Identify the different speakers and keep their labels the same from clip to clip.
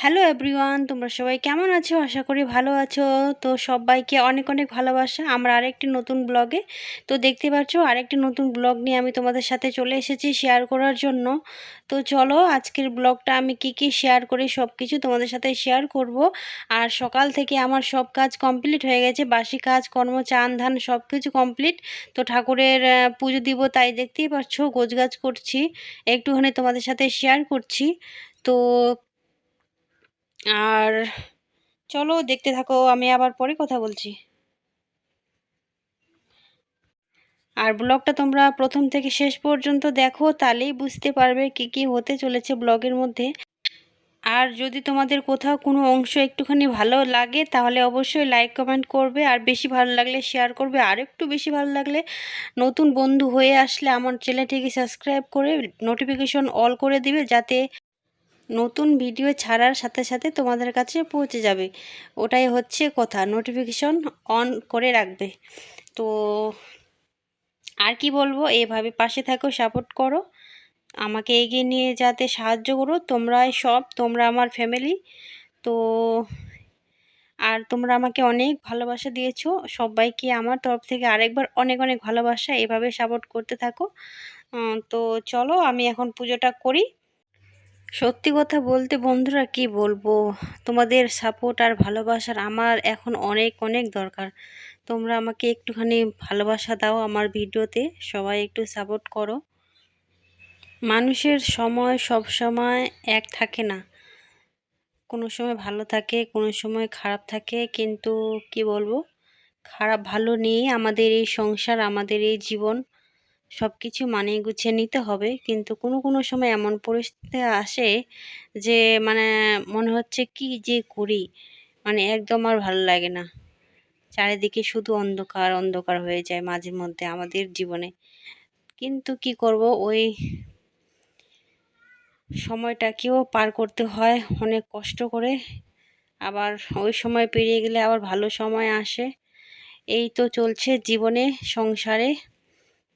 Speaker 1: Hello everyone তোমরা সবাই কেমন আছো? আশা করি ভালো আছো। তো সবাইকে অনেক অনেক ভালোবাসা। আমরা আরেকটি নতুন ব্লগে। তো দেখতে পাচ্ছ, আরেকটি নতুন ব্লগ নিয়ে আমি তোমাদের সাথে চলে এসেছি শেয়ার করার জন্য। তো চলো, আজকের ব্লগটা আমি কি কি শেয়ার করি সব কিছু তোমাদের সাথে শেয়ার করব। আর সকাল থেকে আমার সব কাজ কমপ্লিট হয়ে গেছে। বাসি কাজ, কর্ম, চান, ধান সব কিছু কমপ্লিট। তো ঠাকুরের পুজো দিব, তাই দেখতেই পাচ্ছ, গোছগাছ করছি। একটুখানি তোমাদের সাথে শেয়ার করছি। তো আর চলো দেখতে থাকো, আমি আবার পরে কথা বলছি। আর ব্লগটা তোমরা প্রথম থেকে শেষ পর্যন্ত দেখো, তাহলেই বুঝতে পারবে কি কি হতে চলেছে ব্লগের মধ্যে। আর যদি তোমাদের কোথাও কোনো অংশ একটুখানি ভালো লাগে, তাহলে অবশ্যই লাইক কমেন্ট করবে। আর বেশি ভালো লাগলে শেয়ার করবে। আর একটু বেশি ভালো লাগলে নতুন বন্ধু হয়ে আসলে আমার চ্যানেলটিকে সাবস্ক্রাইব করে নোটিফিকেশন অল করে দিবে, যাতে নতুন ভিডিও ছাড়ার সাথে সাথে তোমাদের কাছে পৌঁছে যাবে। ওটাই হচ্ছে কথা নোটিফিকেশন অন করে রাখবে। তো আর কি বলব, এভাবে পাশে থাকো সাপোর্ট করো। আমাকে এগিয়ে নিয়ে যাতে সাহায্য করো, তোমরাই সব, তোমরা আমার ফ্যামিলি তো আর তোমরা আমাকে অনেক ভালোবাসা দিয়েছ। সবাইকে আমার তরফ থেকে আরেকবার অনেক অনেক ভালোবাসা। এভাবে সাপোর্ট করতে থাকো। তো চলো, আমি এখন পুজোটা করি। সত্যি কথা বলতে বন্ধুরা কি বলব? তোমাদের সাপোর্ট আর ভালোবাসার আমার এখন অনেক অনেক দরকার। তোমরা আমাকে একটুখানি ভালোবাসা দাও আমার ভিডিওতে, সবাই একটু সাপোর্ট করো। মানুষের সময় সব সময় এক থাকে না। কোনো সময় ভালো থাকে, কোনো সময় খারাপ থাকে, কিন্তু কি বলব? খারাপ ভালো নিয়ে আমাদের এই সংসার, আমাদের এই জীবন। সব কিছু মানিয়ে গুছিয়ে নিতে হবে। কিন্তু কোনো কোনো সময় এমন পরিস্থিতি আসে যে মানে মনে হচ্ছে কি যে করি? মানে একদম আর ভালো লাগে না। চারিদিকে শুধু অন্ধকার অন্ধকার হয়ে যায় মাঝে মধ্যে আমাদের জীবনে। কিন্তু কি করব? ওই সময়টাকেও পার করতে হয় অনেক কষ্ট করে। আবার ওই সময় পেরিয়ে গেলে আবার ভালো সময় আসে। এই তো চলছে জীবনে, সংসারে।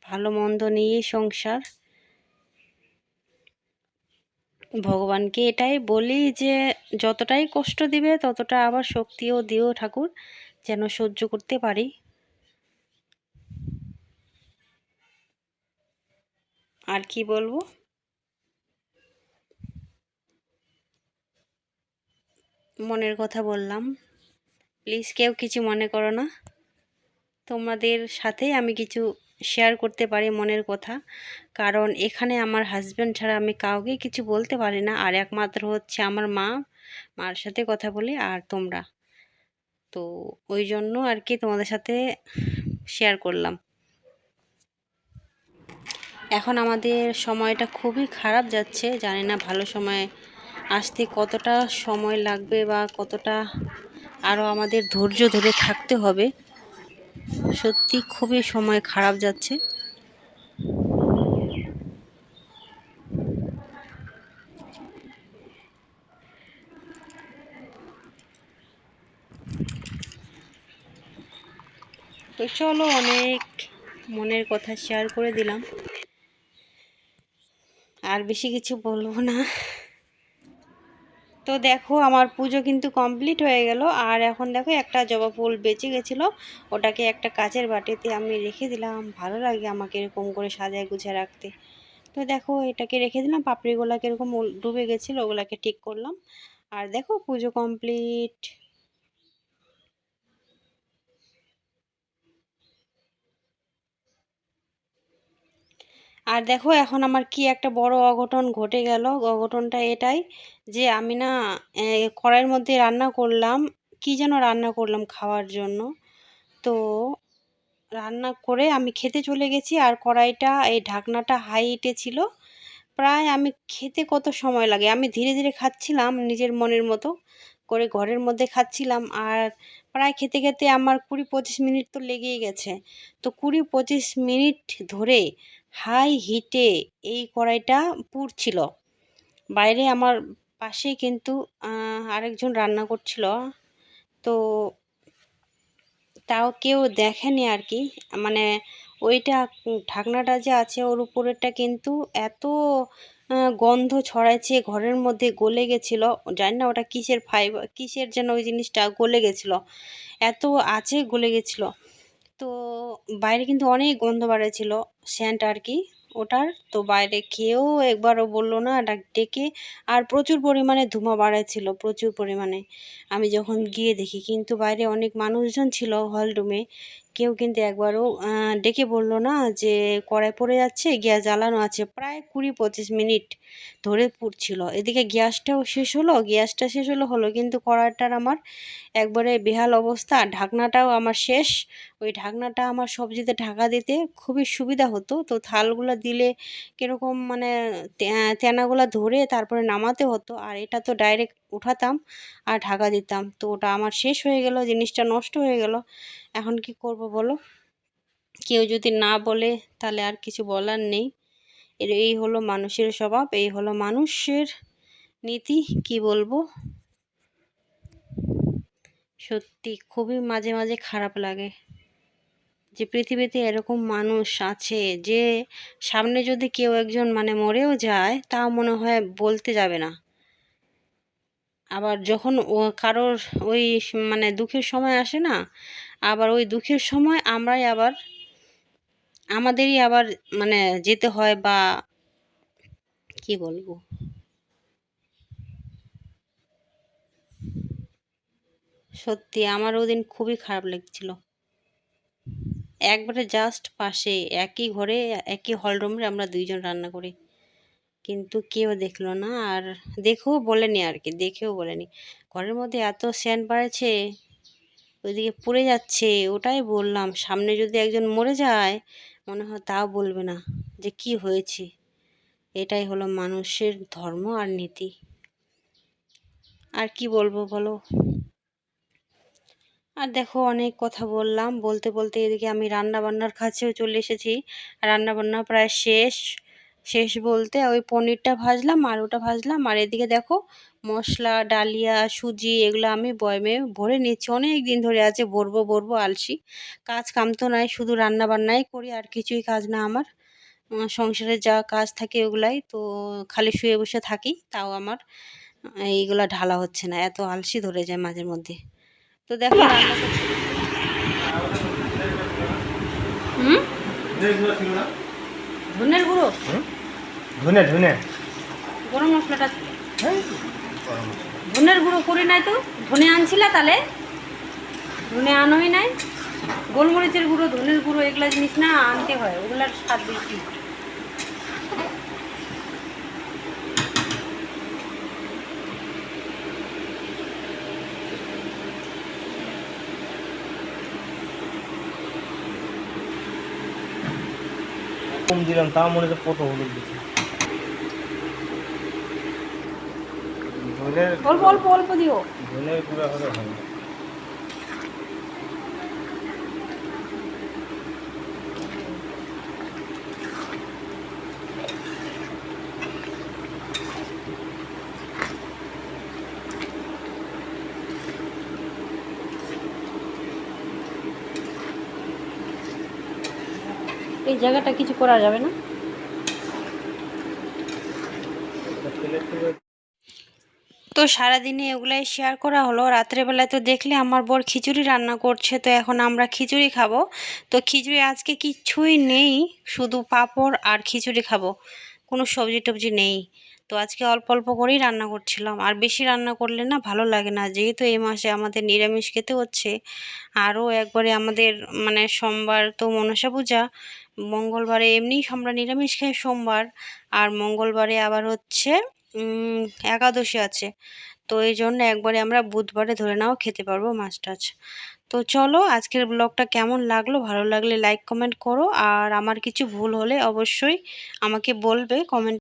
Speaker 1: ভালো মন্দ নিয়ে সংসার। ভগবানকে এটাই বলি যে, যতটাই কষ্ট দিবে, ততটা আবার শক্তিও দিও ঠাকুর, যেন সহ্য করতে পারি। আর কি বলব? মনের কথা বললাম। প্লিজ কেউ কিছু মনে করো না। তোমাদের সাথেই আমি কিছু শেয়ার করতে পারি মনের কথা। কারণ এখানে আমার হাজব্যান্ড ছাড়া আমি কাউকে কিছু বলতে পারি না। আর একমাত্র হচ্ছে আমার মা, মার সাথে কথা বলি আর তোমরা। তো ওই জন্য আর কি তোমাদের সাথে শেয়ার করলাম। এখন আমাদের সময়টা খুবই খারাপ যাচ্ছে। জানি না ভালো সময় আসতে কতটা সময় লাগবে বা কতটা আরও আমাদের ধৈর্য ধরে থাকতে হবে। সত্যি খুবই সময় খারাপ যাচ্ছে। তো চলো অনেক মনের কথা শেয়ার করে দিলাম। আর বেশি কিছু বলব না। তো দেখো, আমার পুজো কিন্তু কমপ্লিট হয়ে গেল। আর এখন দেখো, একটা জবা ফুল বেঁচে গেছিল। ওটাকে একটা কাচের বাটিতে আমি রেখে দিলাম। ভালো লাগে আমাকে এরকম করে সাজায় গুছিয়ে রাখতে। তো দেখো, এটাকে রেখে দিলাম। পাপড়িগুলাকে এরকম ডুবে গেছিল, ওগুলাকে ঠিক করলাম। আর দেখো, পুজো কমপ্লিট। আর দেখো এখন আমার কি একটা বড় অঘটন ঘটে গেল। অঘটনটা এটাই যে আমি না কড়াইয়ের মধ্যে রান্না করলাম। কি যেন রান্না করলাম খাওয়ার জন্য। তো রান্না করে আমি খেতে চলে গেছি আর কড়াইটা, এই ঢাকনাটা হাই হিটে ছিল। প্রায় আমি খেতে কত সময় লাগে? আমি ধীরে ধীরে খাচ্ছিলাম নিজের মনের মতো করে ঘরের মধ্যে খাচ্ছিলাম আর প্রায় খেতে খেতে আমার কুড়ি পঁচিশ মিনিট তো লেগেই গেছে। তো কুড়ি পঁচিশ মিনিট ধরে হাই হিটে এই কড়াইটা পুড়ছিল বাইরে আমার পাশে কিন্তু আরেকজন রান্না করছিল। তো তাও কেউ দেখেনি আর কি। মানে ওইটা ঢাকনাটা যে আছে, ওর উপরেরটা কিন্তু এত গন্ধ ছড়াইছে, ঘরের মধ্যে গলে গেছিল। জানি না ওটা কিসের ফাইবার কিসের যেন ওই জিনিসটা গলে গেছিল। এত আছে গলে গেছিল। তো বাইরে কিন্তু অনেক গন্ধ বাড়াইছিল স্যান্ট আর কি ওটার। তো বাইরে খেয়েও একবারও বলল না, ডাক আর প্রচুর পরিমাণে ধুমা বাড়াইছিল প্রচুর পরিমাণে। আমি যখন গিয়ে দেখি, কিন্তু বাইরে অনেক মানুষজন ছিল হল রুমে কেউ কিন্তু একবারও ডেকে বলল না যে কড়াই পড়ে যাচ্ছে, গ্যাস জ্বালানো আছে। প্রায় কুড়ি পঁচিশ মিনিট ধরে পুড়ছিল। এদিকে গ্যাসটাও শেষ হলো, গ্যাসটা শেষ হলো হলো, কিন্তু কড়াইটার আমার একবারে বেহাল অবস্থা। ঢাকনাটাও আমার শেষ। ওই ঢাকনাটা আমার সবজিতে ঢাকা দিতে খুবই সুবিধা হতো। তো থালগুলো দিলে কীরকম মানে তেনাগুলো ধরে তারপরে নামাতে হতো। আর এটা তো ডাইরেক্ট উঠাতাম আর ঢাকা দিতাম। তো ওটা আমার শেষ হয়ে গেল, জিনিসটা নষ্ট হয়ে গেল। এখন কি করব বলো? কেউ যদি না বলে তাহলে আর কিছু বলার নেই। এর, এই হলো মানুষের স্বভাব, এই হলো মানুষের নীতি, কি বলব? সত্যি খুবই মাঝে মাঝে খারাপ লাগে যে পৃথিবীতে এরকম মানুষ আছে যে সামনে যদি কেউ একজন মানে মরেও যায়, তাও মনে হয় বলতে যাবে না। আবার যখন ও কারোর ওই মানে দুঃখের সময় আসে না, আবার ওই দুঃখের সময় আমরাই আবার, আমাদেরই আবার মানে যেতে হয় বা কি বলব? সত্যি আমার ওদিন খুবই খারাপ লাগছিল। একবারে জাস্ট পাশে, একই ঘরে, একই হল রুমে আমরা দুইজন রান্না করি। কিন্তু কেউ দেখল না। আর দেখেও বলেনি আর কি দেখেও বলেনি। ঘরের মধ্যে এত সেন্ট বাড়েছে, ওইদিকে পুড়ে যাচ্ছে, ওটাই বললাম। সামনে যদি একজন মরে যায়, মনে হয় তাও বলবে না যে কি হয়েছে। এটাই হলো মানুষের ধর্ম আর নীতি। আর কি বলব বলো? আর দেখো, অনেক কথা বললাম। বলতে বলতে এদিকে আমি রান্না বান্নার কাছেও চলে এসেছি। রান্না বান্না প্রায় শেষ। শেষ বলতে ওই পনিরটা ভাজলাম আলুটা ভাজলাম। আর এদিকে দেখো মশলা, ডালিয়া, সুজি এগুলো আমি বয়মে ভরে নিচ্ছি। অনেক দিন ধরে আছে ভরবো ভরবো আলসি। কাজ কাম তো নাই, শুধু রান্না বান্নাই করি আর কিছুই কাজ না আমার। সংসারে যা কাজ থাকে ওগুলাই তো খালি শুয়ে বসে থাকি, তাও আমার এইগুলা ঢালা হচ্ছে না, এত আলসি ধরে যায় মাঝে মধ্যে। তো দেখো রান্না হুম? ধনের গুঁড়ো?
Speaker 2: ধনে ধনে
Speaker 1: গরম মশলাটা ধনের গুঁড়ো করি নাই তো? ধনে আনছিলা তাহলে ধনে আনোই নাই? গোলমরিচের গুঁড়ো ধনের গুঁড়ো এগুলা জিনিস না আনতে হয়। ওগুলার স্বাদ বেশি।
Speaker 2: কম দিলাম তাও মনে হচ্ছে কত হলুদ দিচ্ছি
Speaker 1: অল্প অল্প অল্প দিও।
Speaker 2: ধনের গুঁড়া হলে ভালো।
Speaker 1: এই জায়গাটা কিছু করা যাবে না? তো সারাদিনে এগুলাই শেয়ার করা হলো। রাত্রেবেলায় তো দেখলে আমার বর খিচুড়ি রান্না করছে, তো এখন আমরা খিচুড়ি খাব। তো খিচুড়ি আজকে কিচ্ছুই নেই, শুধু পাঁপড় আর খিচুড়ি খাব। কোনো সবজি টবজি নেই। তো আজকে অল্প অল্প করেই রান্না করছিলাম। আর বেশি রান্না করলে না ভালো লাগে না, যেহেতু এই মাসে আমাদের নিরামিষ খেতে হচ্ছে। আরও একবারে আমাদের মানে সোমবার তো মনসা পূজা মঙ্গলবারে এমনি আমরা নিরামিষ খাই সোমবার, আর মঙ্গলবারে আবার হচ্ছে একাদশী আছে। তো এই জন্য একবারে আমরা বুধবারে ধরে নাও খেতে পারব মাছ টাছ। তো চলো আজকের ব্লগটা কেমন লাগল? ভালো লাগলে লাইক, কমেন্ট করো। আর আমার কিছু ভুল হলে অবশ্যই আমাকে বলবে, কমেন্ট